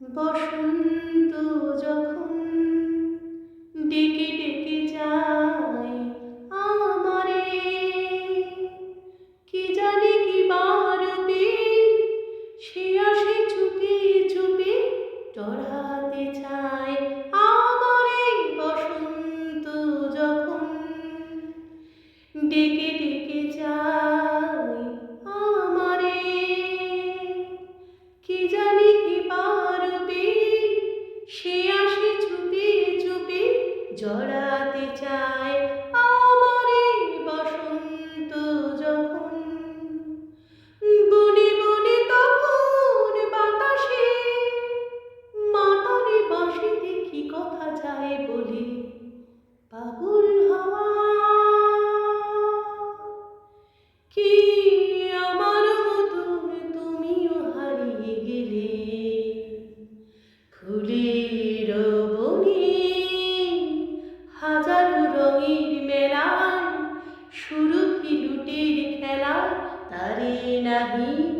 বসন্ত যখন ডেকে ডেকে যায় আমারে, কি জানি কি বারবে সে আসে চুপি চুপি টড়াতে চায় আমারে। বসন্ত যখন ডেকে জড়াতে চায় আমারে বসন্ত যখন। বনে বনে তখন বাতাসে মাতারে বাসে দেখি কথা যায় বলে, পাগল হওয়া, কি আমার মতন তুমিও হারিয়ে গেলে? ফুলের রঙের মেলায় সুরভি লুটের খেলা তারে নাহি